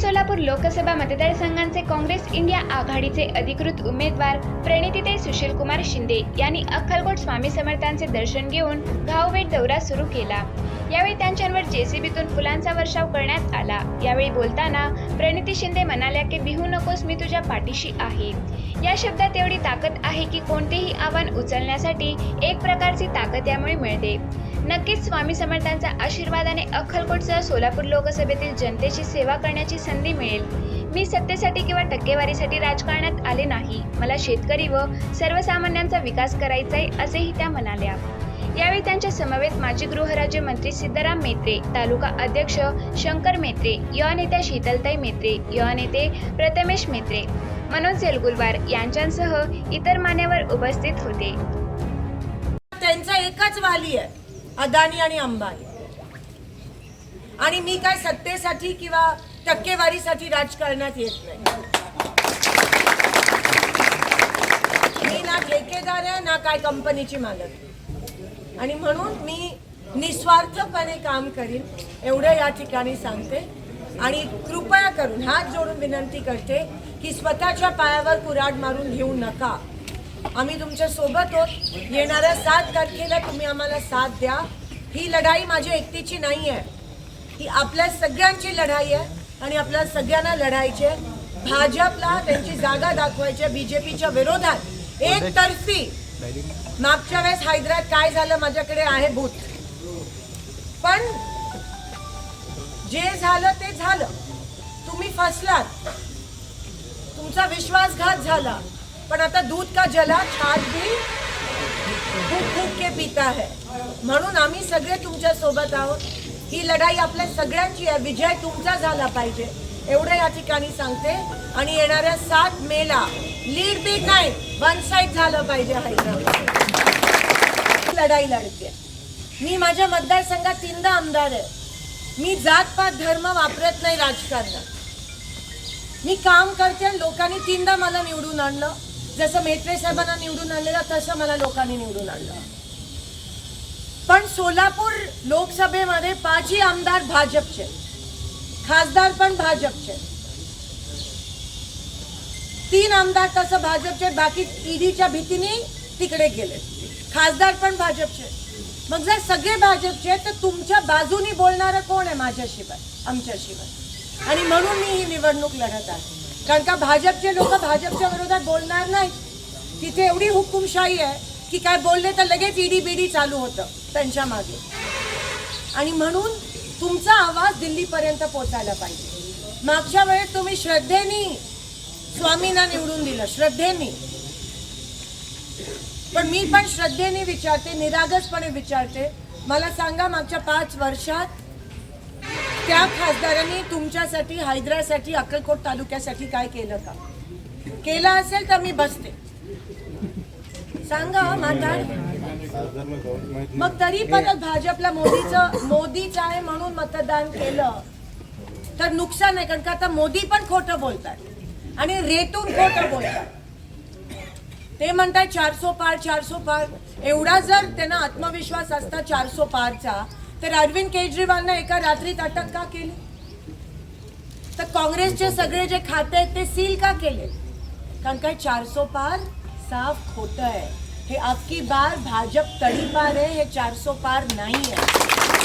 सोलापूर लोकसभा मतदारसंघांचे काँग्रेस इंडिया आघाडीचे अधिकृत उमेदवार प्रणितीताई सुशीलकुमार शिंदे यांनी अक्कलकोट स्वामी समर्थांचे दर्शन घेऊन घावभेट दौरा सुरू केला. यावेळी त्यांच्यावर जेसीबीतून फुलांचा वर्षाव करण्यात आला. यावेळी बोलताना प्रणिती शिंदे म्हणाल्या की भिहू नकोस मी तुझ्या पाठीशी आहे. या शब्दात एवढी ताकद आहे की कोणतेही आव्हान उचलण्यासाठी एक प्रकारची ताकद यामुळे मिळते. नक्कीच स्वामी समर्थांचा आशीर्वादाने अक्कलकोटसह सोलापूर लोकसभेतील जनतेची सेवा करण्याची संधी मिळेल. मी सत्तेसाठी किंवा टक्केवारीसाठी राजकारणात आले नाही. मला शेतकरी व सर्वसामान्यांचा विकास करायचा आहे असेही त्या म्हणाल्या. यावेळी त्यांच्या समवेत माजी गृहराज्यमंत्री सिद्धाराम मेत्रे तालुका अध्यक्ष शंकर मेत्रे युवा नेत्या शीतलताई मेत्रे युवा नेते प्रथमेश मेत्रे मनोज येलगुलवार यांच्यासह इतर मान्यवर उपस्थित होते. त्यांचा एकच वाली आहे अदानी आणि अंबानी. आणि मी काय सत्तेसाठी किंवा टक्केवारीसाठी राजकारणात येत नाही. मी ना ठेकेदार आहे ना काय कंपनीची मालक आणि म्हणून मी निस्वार्थपणे काम करीन एवढं या ठिकाणी सांगते. आणि कृपया करून हात जोडून विनंती करते की स्वतःच्या पायावर कुराड मारून घेऊ नका. आम्ही तुमच्यासोबत होत येणाऱ्या सात तारखेला तुम्ही आम्हाला साथ द्या. ही लढाई माझ्या एकटीची नाही आहे. ही आपल्या सगळ्यांची लढाई आहे आणि आपल्या सगळ्यांना लढायची आहे. भाजपला त्यांची जागा दाखवायची आहे. बीजेपीच्या विरोधात एकतर्फी मागच्या वेळेस हैदराबाद काय झालं माझ्याकडे आहे भूत. पण जे झालं ते झालं. तुम्ही फसलात. तुमचा विश्वासघात झाला. पण आता दूध का जला छाज भी खूप खूप के पिता है. म्हणून आम्ही सगळे तुमच्यासोबत आहोत. ही लढाई आपल्या सगळ्यांची आहे. विजय तुमचा झाला पाहिजे. एवढं या ठिकाणी सांगते. आणि येणाऱ्या सात मेला लीड बी नाही वन साईड झालं पाहिजे हैदराबाद लढाई लढते. मी माझ्या मतदारसंघात तीनदा आमदार आहे. मी जात पात धर्म वापरत नाही राजकारणात. मी काम करते आणि लोकांनी तीनदा मला निवडून आणलं. जसं मेत्रे साहेबांना निवडून आणलेलं तसं मला लोकांनी निवडून आणलं. पण सोलापूर लोकसभेमध्ये पाचही आमदार भाजपचे खासदार पण भाजपचे. तीन आमदार तसं भाजपचे बाकी ईडीच्या भीतीने तिकडे गेले. खासदार पण भाजपचे. मग जर सगळे भाजपचे तर तुमच्या बाजूनी बोलणारं कोण आहे माझ्याशिवाय आमच्याशिवाय? आणि म्हणून मी ही निवडणूक लढत आहे. कारण का भाजपचे लोक भाजपच्या विरोधात बोलणार नाही तिथे एवढी हुकुमशाही आहे की काय बोलले तर लगेच ईडी बीडी चालू होतं त्यांच्या मागे. आणि म्हणून तुमचा आवाज दिल्लीपर्यंत पोचायला पाहिजे. मागच्या वेळेस तुम्ही श्रद्धेनी स्वामींना निवडून दिलं श्रद्धेनी. पण मी पण श्रद्धेने विचारते निरागसपणे विचारते. मला सांगा मागच्या पाच वर्षात त्या खासदारांनी तुमच्यासाठी हैदरासाठी अक्कलकोट तालुक्यासाठी काय केलं का? केलं असेल तर मी बसते. सांगा माता. मग तरी परत भाजपला मोदीचं मोदीच आहे म्हणून मतदान केलं. तर नुकसान आहे कारण का आता मोदी पण खोटं बोलतात. आणि रेतून खोटं बोलतात. ते म्हणतात चारसो पार चारसो पार. एवढा जर त्यांना आत्मविश्वास असता चारसो पारचा तर अरविंद केजरीवालनं एका रात्रीत अटक का केली? तर काँग्रेसचे सगळे जे खाते आहेत ते सील का केले? कारण काय चारसो पार साफ खोटं आहे. हे अबकी बार भाजप तडीपार आहे हे चारसो पार नाही आहे